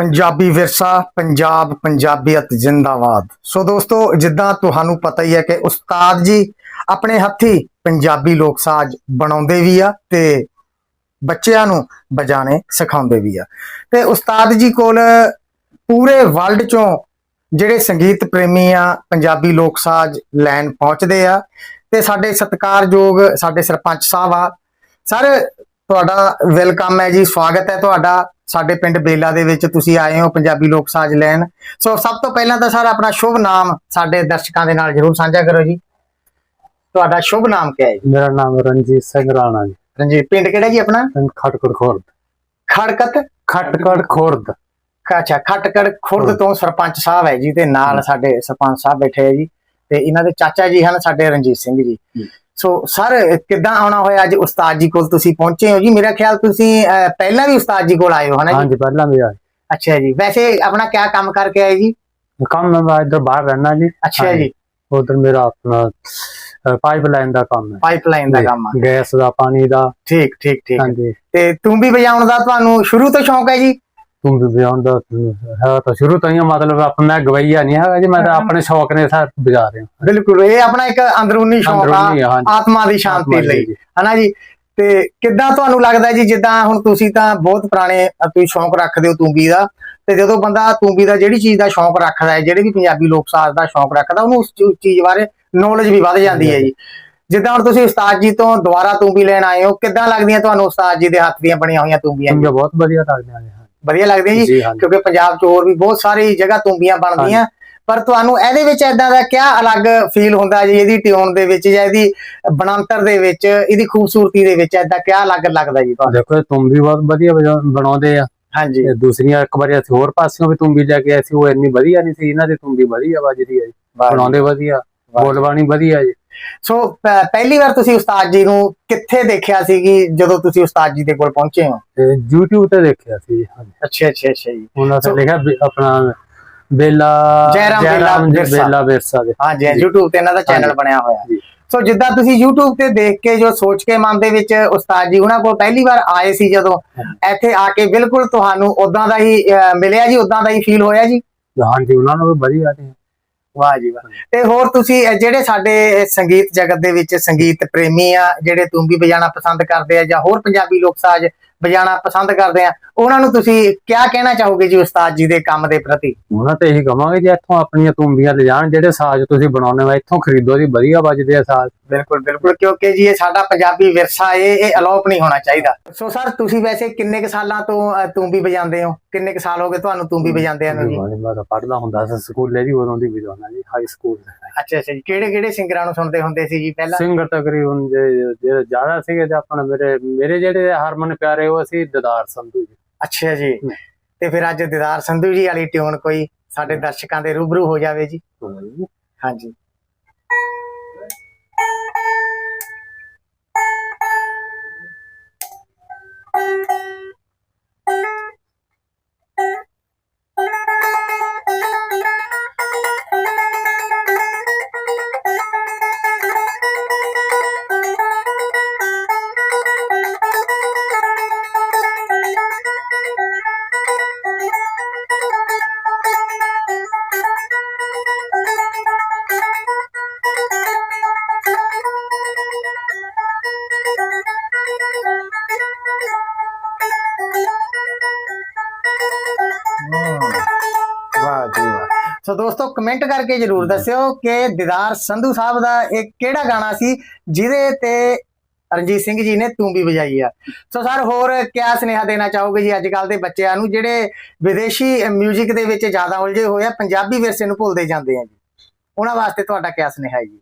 ਪੰਜਾਬੀ ਵਿਰਸਾ, ਪੰਜਾਬ ਪੰਜਾਬੀਅਤ ਜਿੰਦਾਬਾਦ। ਸੋ ਦੋਸਤੋ, ਜਿੱਦਾਂ ਤੁਹਾਨੂੰ ਪਤਾ ਹੀ ਹੈ ਕਿ ਉਸਤਾਦ ਜੀ ਆਪਣੇ ਹੱਥੀ ਪੰਜਾਬੀ ਲੋਕ ਸਾਜ਼ ਬਣਾਉਂਦੇ ਵੀ ਆ ਤੇ ਬੱਚਿਆਂ ਨੂੰ ਬਜਾਣੇ ਸਿਖਾਉਂਦੇ ਵੀ ਆ। ਤੇ ਉਸਤਾਦ ਜੀ ਕੋਲ ਪੂਰੇ ਵਰਲਡ ਚੋਂ ਜਿਹੜੇ ਸੰਗੀਤ ਪ੍ਰੇਮੀ ਆ, ਪੰਜਾਬੀ ਲੋਕ ਸਾਜ਼ ਲੈਣ ਪਹੁੰਚਦੇ ਆ ਤੇ ਸਾਡੇ ਸਤਿਕਾਰਯੋਗ ਸਾਡੇ ਸਰਪੰਚ ਸਾਹਿਬ ਆ। ਸਰ ਤੁਹਾਡਾ ਵੈਲਕਮ ਹੈ ਜੀ ਸਵਾਗਤ ਹੈ ਤੁਹਾਡਾ ਸਾਡੇ ਪਿੰਡ ਬੇਲਾ ਦੇ ਵਿੱਚ। ਤੁਸੀਂ ਆਏ ਹੋ ਪੰਜਾਬੀ ਲੋਕ ਸਾਜ਼ ਲੈਣ। ਸੋ ਸਭ ਤੋਂ ਪਹਿਲਾਂ ਤਾਂ ਸਰ ਆਪਣਾ ਸ਼ੁਭ ਨਾਮ ਸਾਡੇ ਦਰਸ਼ਕਾਂ ਦੇ ਨਾਲ ਜਰੂਰ ਸਾਂਝਾ ਕਰੋ ਜੀ। ਤੁਹਾਡਾ ਸ਼ੁਭ ਨਾਮ ਕੀ ਹੈ ਜੀ? ਮੇਰਾ ਨਾਮ ਰਣਜੀਤ ਸਿੰਘ ਰਾਣਾ ਜੀ। ਰਣਜੀਤ ਪਿੰਡ ਕਿਹੜਾ ਜੀ ਆਪਣਾ? ਪਿੰਡ ਖਟਕੜ ਖੁਰਦ। ਖੜਕਤ? ਖਟਕੜ ਖੁਰਦ। ਅੱਛਾ ਖਟਕੜ ਖੁਰਦ ਤੋਂ ਸਰਪੰਚ ਸਾਹਿਬ ਹੈ ਜੀ ਤੇ ਨਾਲ ਸਾਡੇ ਸਰਪੰਚ ਸਾਹਿਬ ਬੈਠੇ ਹੈ ਜੀ। ਤੇ ਇਹਨਾਂ ਦੇ ਚਾਚਾ ਜੀ ਹਨ ਸਾਡੇ ਰਣਜੀਤ ਸਿੰਘ ਜੀ। ਜੀ। ਸੋ ਸਰ ਕਿੱਦਾਂ ਆਉਣਾ ਹੋਇਆ? ਅੱਜ ਉਸਤਾਦ ਜੀ ਕੋਲ ਤੁਸੀਂ ਪਹੁੰਚੇ ਹੋ ਜੀ। ਮੇਰਾ ਖਿਆਲ ਤੁਸੀਂ ਪਹਿਲਾਂ ਵੀ ਉਸਤਾਦ ਜੀ ਕੋਲ ਆਏ ਹੋ ਹਨਾ ਜੀ? ਹਾਂਜੀ ਪਹਿਲਾਂ ਵੀ ਆਏ। ਅੱਛਾ ਜੀ। ਵੈਸੇ ਆਪਣਾ ਕਿਆ ਕੰਮ ਕਰਕੇ ਆਏ ਜੀ? ਕੰਮ ਮੈਂ ਇੱਧਰ ਬਾਹਰ ਰਹਿਣਾ ਜੀ। ਅੱਛਾ। ਜੀ। ਉਧਰ ਮੇਰਾ ਆਪਣਾ ਪਾਈਪਲਾਈਨ ਦਾ ਕੰਮ ਹੈ। ਪਾਈਪਲਾਈਨ ਦਾ ਕੰਮ ਆ। ਗੈਸ ਦਾ ਪਾਣੀ ਦਾ। ਠੀਕ ਠੀਕ ਠੀਕ। ਹਾਂਜੀ। ਤੇ ਤੂੰ ਵੀ ਵਜਾਉਣ ਦਾ ਤੁਹਾਨੂੰ ਸ਼ੁਰੂ ਤੋਂ ਸ਼ੌਂਕ ਹੈ ਜੀ? ਤੂੰ ਵੀ ਬਿਆਨ ਦਾ ਹੈ ਤਾਂ ਸ਼ੁਰੂ ਤੋਂ ਹੀ ਆ, ਮਤਲਬ ਆਪ ਮੈਂ ਗਵਈਆ ਨਹੀਂ ਹੈਗਾ ਜੀ ਮੈਂ ਤਾਂ ਆਪਣੇ ਸ਼ੌਕ ਨੇ ਸਾਥ ਬਜਾ ਰਿਹਾ। ਬਿਲਕੁਲ ਇਹ ਆਪਣਾ ਇੱਕ ਅੰਦਰੂਨੀ ਸ਼ੌਂਕ ਆ ਅੰਦਰੂਨੀ ਆ, ਹਾਂਜੀ। ਆਤਮਾ ਦੀ ਸ਼ਾਂਤੀ ਆਤਮਾ ਲਈ ਜੀ। ਹਨਾ ਜੀ? ਤੇ ਕਿੱਦਾਂ ਤੁਹਾਨੂੰ ਲੱਗਦਾ ਜੀ ਜਿੱਦਾਂ ਹੁਣ ਤੁਸੀਂ ਤਾਂ ਬਹੁਤ ਪੁਰਾਣੇ ਅ, ਤੁਸੀਂ ਸ਼ੌਂਕ ਰੱਖਦੇ ਹੋ ਤੂੰਬੀ ਦਾ ਤੇ ਜਦੋਂ ਬੰਦਾ ਤੂੰਬੀ ਦਾ ਜਿਹੜੀ ਚੀਜ਼ ਦਾ ਸ਼ੌਂਕ ਰੱਖਦਾ ਹੈ ਜਿਹੜੇ ਵੀ ਪੰਜਾਬੀ ਲੋਕ ਸਾਜ਼ ਦਾ ਸ਼ੌਂਕ ਰੱਖਦਾ ਉਹਨੂੰ ਉਸ ਚੀ- ਚੀਜ਼ ਬਾਰੇ ਨੌਲੇਜ ਵੀ ਵੱਧ ਜਾਂਦੀ ਹੈ ਜੀ। ਜਿੱਦਾਂ ਹੁਣ ਤੁਸੀਂ ਉਸਤਾਦ ਜੀ ਤੋਂ ਦੁਬਾਰਾ ਤੂੰਬੀ ਲੈਣ ਆਏ ਹੋ ਕਿੱਦਾਂ ਲੱਗਦੀਆਂ ਤੁਹਾਨੂੰ ਉਸਤਾਦ ਜੀ ਦੇ ਹੱਥ ਦੀਆਂ ਬਣੀਆਂ ਹੋਈਆਂ ਤੂੰਬੀਆਂ ਮੈਨੂੰ ਬਹੁਤ ਵਧੀਆ ਲੱਗਦਾ ਜੀ ਵਧੀਆ ਲੱਗਦੀਆਂ ਜੀ ਜੀ ਹਾਂਜੀ। ਕਿਉਂਕਿ ਪੰਜਾਬ 'ਚ ਹੋਰ ਵੀ ਬਹੁਤ ਸਾਰੀ ਜਗ੍ਹਾ ਤੂੰਬੀਆਂ ਬਣਦੀਆਂ। ਪਰ ਤੁਹਾਨੂੰ ਇਹਦੇ ਵਿੱਚ ਐਦਾਂ ਦਾ ਕਿਆ ਅਲੱਗ ਫੀਲ ਹੁੰਦਾ ਜੀ ਇਹਦੀ ਟਿਊਨ ਦੇ ਵਿੱਚ ਜਾਂ ਇਹਦੀ ਬਣਾਂਤਰ ਦੇ ਵਿੱਚ ਇਹਦੀ ਖੂਬਸੂਰਤੀ ਦੇ ਵਿੱਚ ਐਦਾਂ ਕਿਆ ਅਲੱਗ ਲੱਗਦਾ ਜੀ ਤੁਹਾਨੂੰ? ਦੇਖੋ ਤੁਮ ਵੀ ਬਹੁਤ ਵਧੀਆ ਵਜਾ- ਬਣਾਉਂਦੇ ਆ। ਹਾਂਜੀ। ਤੇ ਦੂਸਰੀਆਂ ਇੱਕ ਵਾਰੀ ਅਸੀਂ ਹੋਰ ਪਾਸਿਓਂ ਵੀ ਵੀ ਲੈ ਕੇ ਆਏ ਸੀ ਉਹ ਇੰਨੀ ਵਧੀਆ ਨਹੀਂ ਸੀ ਇਹਨਾਂ ਦੀ ਵੀ ਵਧੀਆ ਵੱਜਦੀ ਹੈ ਜੀ। ਬਣਾਉਂਦੇ ਵਧੀਆ। ਬੋਲਬਾਣੀ ਵਧੀਆ ਜੀ। ਸੋ ਪਹਿਲੀ ਵਾਰ ਤੁਸੀਂ ਉਸਤਾਦ ਜੀ ਨੂੰ ਕਿੱਥੇ ਦੇਖਿਆ ਸੀ ਕਿ ਜਦੋਂ ਤੁਸੀਂ ਉਸਤਾਦ ਜੀ ਦੇ ਕੋਲ ਪਹੁੰਚੇ ਹੋ YouTube ਤੇ ਦੇਖਿਆ ਸੀ ਹਾਂਜੀ ਅੱਛਾ ਅੱਛਾ ਅੱਛਾ ਜੀ ਉਹਨਾਂ ਤੇ ਲਿਖਿਆ ਆਪਣਾ ਬੇਲਾ ਜੈਰਾਮ ਬੇਲਾ ਵਿਰਸਾ। ਦੇ ਹਾਂਜੀ ਜੀ। YouTube ਤੇ ਇਹਨਾਂ ਦਾ ਚੈਨਲ। ਬਣਿਆ ਹੋਇਆ ਜੀ। ਸੋ ਜਿੱਦਾਂ ਤੁਸੀਂ YouTube ਤੇ ਦੇਖ ਕੇ ਜੋ ਸੋਚ ਕੇ ਮਨ ਦੇ ਵਿੱਚ ਉਸਤਾਦ ਜੀ ਉਹਨਾਂ ਕੋਲ ਪਹਿਲੀ ਵਾਰ ਆਏ ਸੀ ਜਦੋਂ ਇੱਥੇ ਆ ਕੇ ਬਿਲਕੁਲ ਤੁਹਾਨੂੰ ਉਦਾਂ ਦਾ ਹੀ ਮਿਲਿਆ ਜੀ ਉਦਾਂ ਦਾ ਹੀ ਫੀਲ ਹੋਇਆ ਜੀ ਹਾਂਜੀ ਉਹਨਾਂ ਨੂੰ ਵੀ ਵਧੀਆ ਜੀ ਵਾਹ ਜੀ ਵਾਹ। ਤੇ ਹੋਰ ਤੁਸੀਂ ਜਿਹੜੇ ਸਾਡੇ ਸੰਗੀਤ ਜਗਤ ਦੇ ਵਿੱਚ ਸੰਗੀਤ ਪ੍ਰੇਮੀ ਆ, ਜਿਹੜੇ ਤੂੰਬੀ ਵਜਾਣਾ ਪਸੰਦ ਕਰਦੇ ਆ ਜਾਂ ਹੋਰ ਪੰਜਾਬੀ ਲੋਕ ਸਾਜ਼ ਵਜਾਣਾ ਪਸੰਦ ਕਰਦੇ ਆ। ਉਹਨਾਂ ਨੂੰ ਤੁਸੀਂ ਕਿਆ ਕਹਿਣਾ ਚਾਹੋਗੇ ਜੀ ਉਸਤਾਦ ਜੀ ਦੇ ਕੰਮ ਦੇ ਪ੍ਰਤੀ? ਉਹਨਾਂ ਤੇ ਇਹੀ ਕਵਾਂਗੇ ਜੇ ਇੱਥੋਂ ਆਪਣੀਆਂ ਤੁੰਬੀਆਂ ਲਿਜਾਣ ਜਿਹੜੇ ਸਾਜ਼ ਤੁਸੀਂ ਬਣਾਉਣੇ ਵਾ ਇੱਥੋਂ ਖਰੀਦੋ ਜੀ ਵਧੀਆ ਵੱਜਦੇ ਆ ਸਾਜ਼। ਬਿਲਕੁਲ ਬਿਲਕੁਲ ਕਿਉਂਕਿ ਜੀ ਇਹ ਸਾਡਾ ਪੰਜਾਬੀ ਵਿਰਸਾ ਇਹ ਇਹ ਅਲੋਪ ਨਹੀਂ ਹੋਣਾ ਚਾਹੀਦਾ। ਸੋ ਸਰ ਤੁਸੀਂ ਵੈਸੇ ਕਿੰਨੇ ਕੁ ਸਾਲਾਂ ਤੋਂ ਅਹ, ਤੂੰਬੀ ਵਜਾਉਂਦੇ ਹੋ? ਕਿੰਨੇ ਕੁ ਸਾਲ ਹੋ ਗਏ ਤੁਹਾਨੂੰ ਤੂੰਬੀ ਵਜਾਉਂਦਿਆਂ ਨੂੰ ਜੀ? ਮੈਂ ਤਾਂ ਪੜਦਾ ਹੁੰਦਾ ਸੀ ਸਕੂਲੇ ਜੀ ਉਦੋਂ ਦੀ ਵਜਾਉਣਾ ਜੀ ਹਾਈ ਸਕੂਲ ਅੱਛਾ ਅੱਛਾ ਜੀ। ਕਿਹੜੇ ਕਿਹੜੇ ਸਿੰਗਰਾਂ ਨੂੰ ਸੁਣਦੇ ਹੁੰਦੇ ਸੀ ਜੀ ਪਹਿਲਾਂ? ਸਿੰਗਰ ਤਕਰੀਬਨ ਜੇ ਜਿਹੜੇ ਜ਼ਿਆਦਾ ਸੀਗੇ ਤੇ ਆਪਣਾ ਮੇਰੇ ਮੇਰੇ ਜਿਹੜੇ ਹਰਮਨ ਪਿਆਰੇ ਉਹ ਸੀ ਦਦਾਰ ਸੰਧੂ ਜੀ। ਅੱਛਾ ਜੀ। ਤੇ ਫਿਰ ਅੱਜ ਦਿਦਾਰ ਸੰਧੂ ਜੀ ਵਾਲੀ ਟਿਊਨ ਕੋਈ ਸਾਡੇ ਦਰਸ਼ਕਾਂ ਦੇ ਰੂਬਰੂ ਹੋ ਜਾਵੇ ਜੀ। ਹਾਂਜੀ। ਦੋਸਤੋ ਕਮੈਂਟ ਕਰਕੇ ਜਰੂਰ ਦੱਸਿਓ ਕਿ ਦਿਦਾਰ ਸੰਧੂ ਸਾਹਿਬ ਦਾ ਇਹ ਕਿਹੜਾ ਗਾਣਾ ਸੀ ਜਿਹਦੇ ਤੇ ਰਣਜੀਤ ਸਿੰਘ ਜੀ ਨੇ ਤੂੰ ਵੀ ਵਜਾਈ ਆ ਸੋ ਸਰ ਹੋਰ ਕਿਆ ਸੁਨੇਹਾ ਦੇਣਾ ਚਾਹੋਗੇ ਜੀ ਅੱਜ ਕੱਲ ਦੇ ਬੱਚਿਆਂ ਨੂੰ ਜਿਹੜੇ ਵਿਦੇਸ਼ੀ 뮤직 ਦੇ ਵਿੱਚ ਜ਼ਿਆਦਾ ਉਲਝੇ ਹੋਏ ਆ ਪੰਜਾਬੀ ਵਿਰਸੇ ਨੂੰ ਭੁੱਲਦੇ ਜਾਂਦੇ ਆ ਜੀ ਉਹਨਾਂ ਵਾਸਤੇ ਤੁਹਾਡਾ ਕਿਆ ਸੁਨੇਹਾ ਹੈ ਜੀ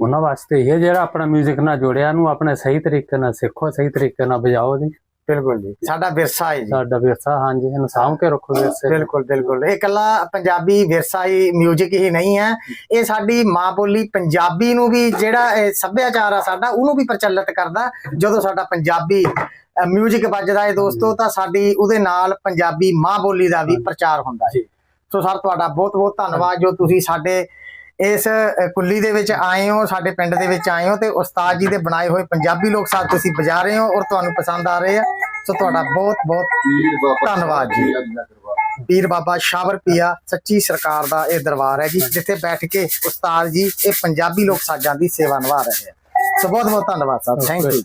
ਉਹਨਾਂ ਵਾਸਤੇ ਇਹ ਜਿਹੜਾ ਆਪਣਾ 뮤직 ਨਾਲ ਜੁੜਿਆ ਨੂੰ ਆਪਣੇ ਸਹੀ ਤਰੀਕੇ ਨਾਲ ਸਿੱਖੋ ਸਹੀ ਤਰੀਕੇ ਨਾਲ ਵਜਾਓ ਜੀ ਬਿਲਕੁਲ ਜੀ ਸਾਡਾ ਵਿਰਸਾ ਹੈ ਜੀ ਸਾਡਾ ਵਿਰਸਾ ਹਾਂਜੀ ਇਹਨੂੰ ਸਾਂਭ ਕੇ ਰੱਖੋ ਵਿਰਸੇ ਬਿਲਕੁਲ ਬਿਲਕੁਲ ਇਹ ਇਕੱਲਾ ਪੰਜਾਬੀ ਵਿਰਸਾ ਹੀ 뮤직 ਹੀ ਨਹੀਂ ਹੈ ਇਹ ਸਾਡੀ ਮਾਂ ਬੋਲੀ ਪੰਜਾਬੀ ਨੂੰ ਵੀ ਜਿਹੜਾ ਇਹ ਸੱਭਿਆਚਾਰ ਆ ਸਾਡਾ ਉਹਨੂੰ ਵੀ ਪ੍ਰਚਲਿਤ ਕਰਦਾ ਜਦੋਂ ਸਾਡਾ ਪੰਜਾਬੀ 뮤직 ਵੱਜਦਾ ਹੈ ਦੋਸਤੋ ਤਾਂ ਸਾਡੀ ਉਹਦੇ ਨਾਲ ਪੰਜਾਬੀ ਮਾਂ ਬੋਲੀ ਦਾ ਵੀ ਪ੍ਰਚਾਰ ਹੁੰਦਾ ਹੈ ਜੀ। ਸੋ ਸਰ ਤੁਹਾਡਾ ਬਹੁਤ ਬਹੁਤ ਧੰਨਵਾਦ ਜੋ ਤੁਸੀਂ ਸਾਡੇ ਇਸ ਅ, ਕੁੱਲੀ ਦੇ ਵਿੱਚ ਆਏ ਹੋ ਸਾਡੇ ਪਿੰਡ ਦੇ ਵਿੱਚ ਆਏ ਹੋ ਤੇ ਉਸਤਾਦ ਜੀ ਦੇ ਬਣਾਏ ਹੋਏ ਪੰਜਾਬੀ ਲੋਕ ਸਾਜ਼ ਤੁਸੀਂ ਵਜਾ ਰਹੇ ਹੋ ਔਰ ਤੁਹਾਨੂੰ ਪਸੰਦ ਆ ਰਹੇ ਆ ਸੋ ਤੁਹਾਡਾ ਬਹੁਤ ਬਹੁਤ ਧੰਨਵਾਦ ਜੀ। ਪੀਰ ਬਾਬਾ ਸ਼ਾਵਰ ਪੀਆ ਸੱਚੀ ਸਰਕਾਰ ਦਾ ਇਹ ਦਰਬਾਰ ਹੈ ਜੀ ਜਿੱਥੇ ਬੈਠ ਕੇ ਉਸਤਾਦ ਜੀ ਇਹ ਪੰਜਾਬੀ ਲੋਕ ਸਾਜ਼ਾਂ ਦੀ ਸੇਵਾ ਨਿਭਾ ਰਹੇ ਆ। ਸੋ ਬਹੁਤ ਬਹੁਤ ਧੰਨਵਾਦ ਸਾਹਿਬ ਥੈਂਕ ਯੂ